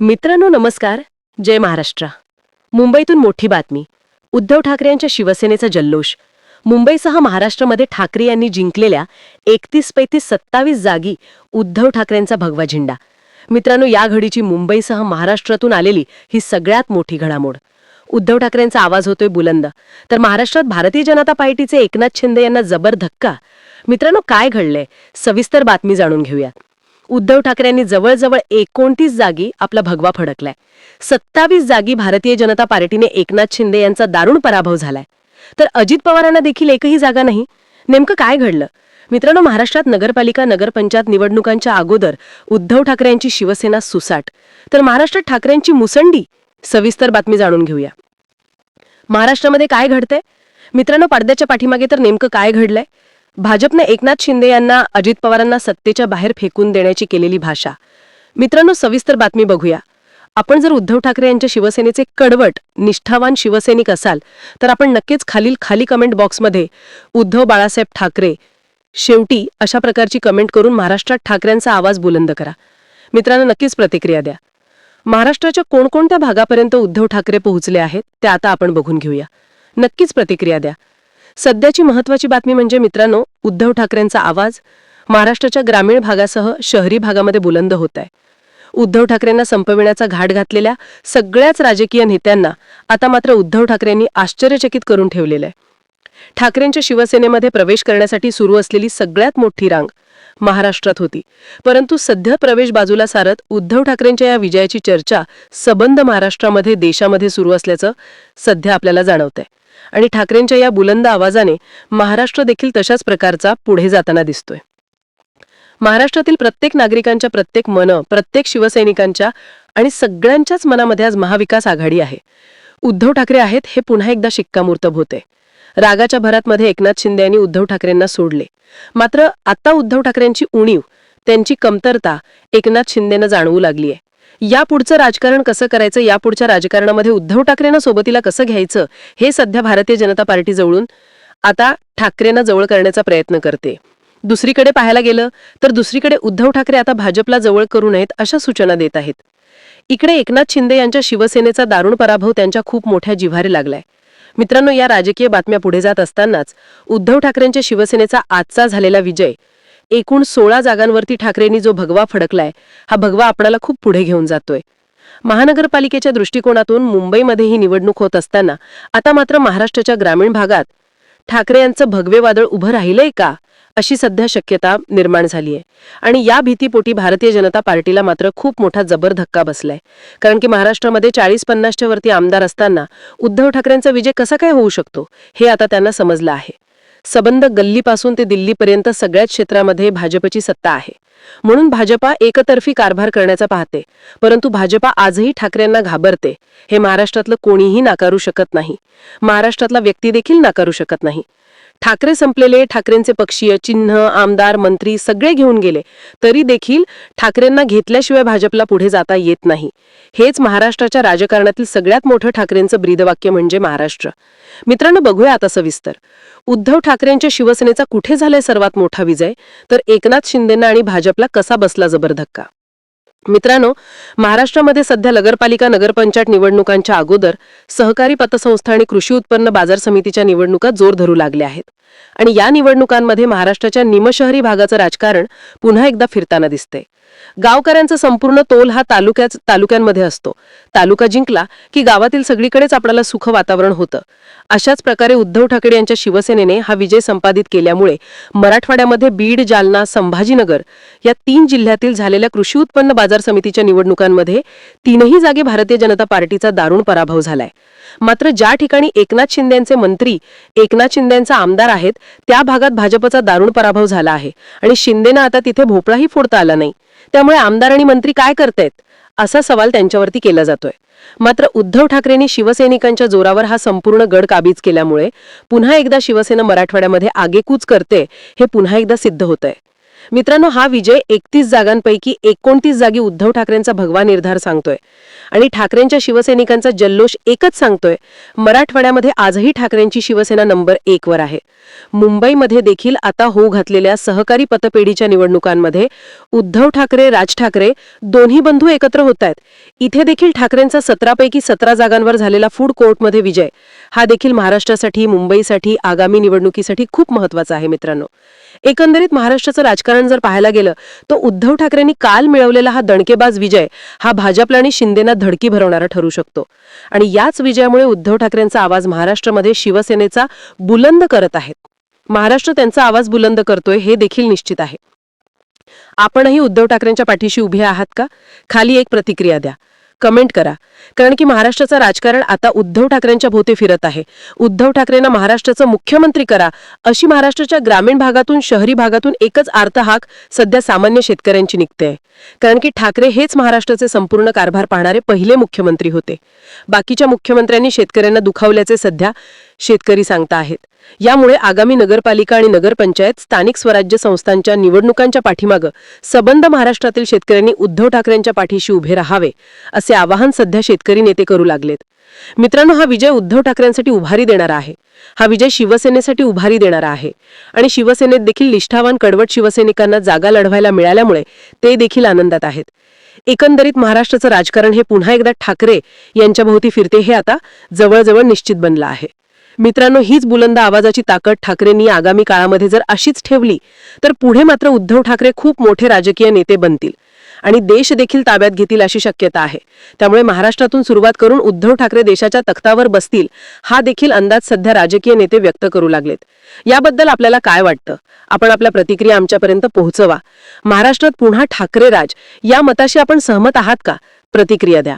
मित्रांनो नमस्कार. जय महाराष्ट्र. मुंबईतून मोठी बातमी. उद्धव ठाकरे यांच्या शिवसेनेचा जल्लोष. मुंबईसह महाराष्ट्रामध्ये ठाकरे यांनी जिंकलेल्या एकतीस पैतीस सत्तावीस जागी उद्धव ठाकरेंचा भगवा झेंडा. मित्रांनो या घडीची मुंबईसह महाराष्ट्रातून आलेली ही सगळ्यात मोठी घडामोड. उद्धव ठाकरेंचा आवाज होतोय बुलंद. तर महाराष्ट्रात भारतीय जनता पार्टीचे एकनाथ शिंदे यांना जबर धक्का. मित्रांनो काय घडलंय? सविस्तर बातमी जाणून घेऊयात. उद्धव ठाकरेंनी जवळजवळ एकोणतीस जागी आपला भगवा फडकलाय. सत्तावीस जागी भारतीय जनता पार्टीने एकनाथ शिंदे यांचा दारुण पराभव झालाय. तर अजित पवारांना देखील एकही जागा नाही. नेमकं काय घडलं? मित्रांनो महाराष्ट्रात नगरपालिका नगरपंचायत निवडणुकांच्या अगोदर उद्धव ठाकरे यांची शिवसेना सुसाट. तर महाराष्ट्रात ठाकरेंची मुसंडी? सविस्तर बातमी जाणून घेऊया. महाराष्ट्रामध्ये काय घडतंय? मित्रांनो पडद्याच्या पाठीमागे तर नेमकं काय घडलंय? भाजपने एकनाथ शिंदे यांना अजित पवारांना सत्तेच्या बाहेर फेकून देण्याची केलेली भाषा. मित्रांनो सविस्तर बातमी बघूया. आपण जर उद्धव ठाकरे यांच्या शिवसेनेचे कडवट निष्ठावान शिवसैनिक असाल तर आपण नक्कीच खालील खाली कमेंट बॉक्समध्ये उद्धव बाळासाहेब ठाकरे शेवटी अशा प्रकारची कमेंट करून महाराष्ट्रात ठाकरेंचा आवाज बुलंद करा. मित्रांनो नक्कीच प्रतिक्रिया द्या. महाराष्ट्राच्या कोणकोणत्या भागापर्यंत उद्धव ठाकरे पोहोचले आहेत ते आता आपण बघून घेऊया. नक्कीच प्रतिक्रिया द्या. सध्याची महत्वाची बातमी म्हणजे मित्रांनो उद्धव ठाकरेंचा आवाज महाराष्ट्राच्या ग्रामीण भागासह शहरी भागामध्ये बुलंद होत आहे उद्धव ठाकरेंना संपविण्याचा घाट घातलेल्या सगळ्याच राजकीय नेत्यांना आता मात्र उद्धव ठाकरेंनी आश्चर्यचकित करून ठेवलेलं आहे ठाकरेंच्या शिवसेनेमध्ये प्रवेश करण्यासाठी सुरू असलेली सगळ्यात मोठी रांग महाराष्ट्रात होती. परंतु सध्या प्रवेश बाजूला सारत उद्धव ठाकरेंच्या या विजयाची चर्चा सबंध महाराष्ट्रामध्ये देशामध्ये सुरू असल्याचं सध्या आपल्याला जाणवतंय. आणि ठाकरेंच्या या बुलंद आवाजाने महाराष्ट्र देखील तशाच प्रकारचा पुढे जाताना दिसतोय. महाराष्ट्रातील प्रत्येक नागरिकांच्या प्रत्येक मन प्रत्येक शिवसैनिकांच्या आणि सगळ्यांच्याच मनामध्ये आज महाविकास आघाडी आहे. उद्धव ठाकरे आहेत हे पुन्हा एकदा शिक्कामोर्तब होते रागाच्या भरातमध्ये एकनाथ शिंदे यांनी उद्धव ठाकरेंना सोडले. मात्र आता उद्धव ठाकरेंची उणीव त्यांची कमतरता एकनाथ शिंदेनं जाणवू लागली आहे यापुढचं राजकारण कसं करायचं? यापुढच्या राजकारणामध्ये उद्धव ठाकरेंना सोबतीला कसं घ्यायचं? हे सध्या भारतीय जनता पार्टी जवळून आता ठाकरेंना जवळ करण्याचा प्रयत्न करते. दुसरीकडे पाहायला गेलं तर दुसरीकडे उद्धव ठाकरे आता भाजपला जवळ करू नयेत अशा सूचना देत आहेत. इकडे एकनाथ शिंदे यांच्या शिवसेनेचा दारुण पराभव त्यांच्या खूप मोठ्या जिव्हारी लागलाय. मित्रांनो या राजकीय बातम्या पुढे जात असतानाच उद्धव ठाकरेंच्या शिवसेनेचा आजचा झालेला विजय एकूण सोळा जागांवरती ठाकरेंनी जो भगवा फडकलाय हा भगवा आपणाला खूप पुढे घेऊन जातोय. महानगरपालिकेच्या दृष्टिकोनातून मुंबईमध्ये ही निवडणूक होत असताना आता मात्र महाराष्ट्राच्या ग्रामीण भागात ठाकरे यांचं भगवे वादळ उभं राहिलंय का अशी सध्या शक्यता निर्माण झाली आहे आणि या भीतीपोटी भारतीय जनता पार्टीला मात्र खूप मोठा जबर धक्का बसलाय. कारण की महाराष्ट्रामध्ये चाळीस पन्नासच्या वरती आमदार असताना उद्धव ठाकरेंचा विजय कसा काय होऊ शकतो हे आता त्यांना समजलं आहे. सबंध गल्लीपासून ते दिल्लीपर्यंत सगळ्याच क्षेत्रामध्ये भाजपची सत्ता आहे. म्हणून भाजपा एकतर्फी कारभार करण्याचा पाहते परंतु भाजपा आजही ठाकरेंना घाबरते हे महाराष्ट्रातलं कोणीही नाकारू शकत नाही. महाराष्ट्रातला व्यक्ती देखील नाकारू शकत नाही. ठाकरे संपलेले ठाकरेंचे पक्षीय चिन्ह आमदार मंत्री सगळे घेऊन गेले. तरी देखील ठाकरेंना घेतल्याशिवाय भाजपला पुढे जाता येत नाही. हेच महाराष्ट्राच्या राजकारणातील सगळ्यात मोठं ठाकरेंचं ब्रीदवाक्य म्हणजे महाराष्ट्र. मित्रांनो बघूया आता सविस्तर. उद्धव ठाकरेंच्या शिवसेनेचा कुठे झालाय सर्वात मोठा विजय? तर एकनाथ शिंदेना आणि भाजपला कसा बसला जबर धक्का? मित्रांनो महाराष्ट्रामध्ये सध्या नगरपालिका नगरपंचायत निवडणुकांच्या अगोदर सहकारी पतसंस्था आणि कृषी उत्पन्न बाजार समितीच्या निवडणुका जोर धरू लागल्या आहेत. आणि या निवडणुकांमध्ये महाराष्ट्राच्या निमशहरी भागाचं राजकारण पुन्हा एकदा फिरताना दिसते गावकऱ्यांचा संपूर्ण तोल हा तालुक्याच तालुक्यांमध्ये असतो. तालुका जिंकला की गावातील सगळीकडेच आपल्याला सुख वातावरण होतं. अशाच प्रकारे उद्धव ठाकरे यांच्या शिवसेनेने हा विजय संपादित केल्यामुळे मराठवाड्यामध्ये बीड जालना संभाजीनगर या तीन जिल्ह्यातील झालेल्या कृषी उत्पन्न बाजार समितीच्या निवडणुकांमध्ये तीनही जागी भारतीय जनता पार्टीचा दारुण पराभव झालाय. मात्र ज्या ठिकाणी एकनाथ शिंदेचे मंत्री एकनाथ शिंदेचा आमदार आहेत त्या भागात भाजपचा दारुण पराभव झाला आहे आणि शिंदेना आता तिथे भोपळाही फोडता आला नाही. त्यामुळे आमदार आणि मंत्री काय करतायत? असा सवाल त्यांच्यावरती केला जातोय. मात्र उद्धव ठाकरेंनी शिवसैनिकांच्या जोरावर हा संपूर्ण गड काबीज केल्यामुळे पुन्हा एकदा शिवसेना मराठवाड्यामध्ये आगेकूच करते हे पुन्हा एकदा सिद्ध होतंय. मित्रांनो हा विजय एकतीस जागांपैकी एकोणतीस जागी उद्धव ठाकरेंचा भगवा निर्धार सांगतोय. आणि ठाकरेंच्या शिवसैनिकांचा जल्लोष एकच सांगतोय. मराठवाड्यामध्ये आजही ठाकरेंची शिवसेना नंबर एक वर आहे. मुंबईमध्ये देखील आता होऊ घातलेल्या सहकारी पतपेढीच्या निवडणुकांमध्ये उद्धव ठाकरे राज ठाकरे दोन्ही बंधू एकत्र होत आहेत इथे देखील ठाकरेंचा सतरापैकी सतरा जागांवर झालेला फूड कोर्टमध्ये विजय. हा देखील महाराष्ट्रासाठी मुंबईसाठी आगामी निवडणुकीसाठी खूप महत्त्वाचा आहे मित्रांनो. एकंदरीत महाराष्ट्राचं राजकारण जर पाहायला गेलं तर उद्धव ठाकरेंनी काल मिळवलेला हा दणकेबाज विजय हा भाजपला आणि शिंदेना धडकी भरवणारा ठरू शकतो. आणि याच विजयामुळे उद्धव ठाकरेंचा आवाज महाराष्ट्रामध्ये शिवसेनेचा बुलंद करत आहेत. महाराष्ट्र त्यांचा आवाज बुलंद करतोय हे देखील निश्चित आहे. आपणही उद्धव ठाकरेंच्या पाठीशी उभे आहात का? खाली एक प्रतिक्रिया द्या. कमेंट करा. कारण की महाराष्ट्राचं राजकारण आता उद्धव ठाकरेंच्या भोवती फिरत आहे. उद्धव ठाकरेंना महाराष्ट्राचं मुख्यमंत्री करा. अशी महाराष्ट्राच्या ग्रामीण भागातून शहरी भागातून एकच आर्तहाक सध्या सामान्य शेतकऱ्यांची निघते कारण की ठाकरे हेच महाराष्ट्राचे संपूर्ण कारभार पाहणारे पहिले मुख्यमंत्री होते. बाकीच्या मुख्यमंत्र्यांनी शेतकऱ्यांना दुखावल्याचे सध्या शेतकरी सांगता आहेत. यामुळे आगामी नगरपालिका आणि नगरपंचायत स्थानिक स्वराज्य संस्थांच्या निवडणुकांच्या पाठीमागं सबंध महाराष्ट्रातील शेतकऱ्यांनी उद्धव ठाकरेंच्या पाठीशी उभे राहावे असे आवाहन सध्या शेतकरी नेते करू लागलेत. मित्रांनो हा विजय उद्धव ठाकरेंसाठी उभारी देणारा आहे. हा विजय शिवसेनेसाठी उभारी देणारा आहे. आणि शिवसेनेत देखील निष्ठावान कडवट शिवसैनिकांना जागा लढवायला मिळाल्यामुळे ते देखील आनंदात आहेत. एकंदरीत महाराष्ट्राचं राजकारण हे पुन्हा एकदा ठाकरे यांच्या भोवती फिरते हे आता जवळजवळ निश्चित बनलं आहे. मित्रांनो हीच बुलंद आवाजाची ताकद ठाकरेंनी आगामी काळामध्ये जर अशीच ठेवली तर पुढे मात्र उद्धव ठाकरे खूप मोठे राजकीय नेते बनतील आणि देश देखील ताब्यात घेतील अशी शक्यता आहे. त्यामुळे महाराष्ट्रातून सुरुवात करून उद्धव ठाकरे देशाच्या तख्तावर बसतील हा देखील अंदाज सध्या राजकीय नेते व्यक्त करू लागलेत. याबद्दल आपल्याला काय वाटतं? आपण आपल्या प्रतिक्रिया आमच्यापर्यंत पोहोचवा. महाराष्ट्रात पुन्हा ठाकरे राज या मताशी आपण सहमत आहात का? प्रतिक्रिया द्या.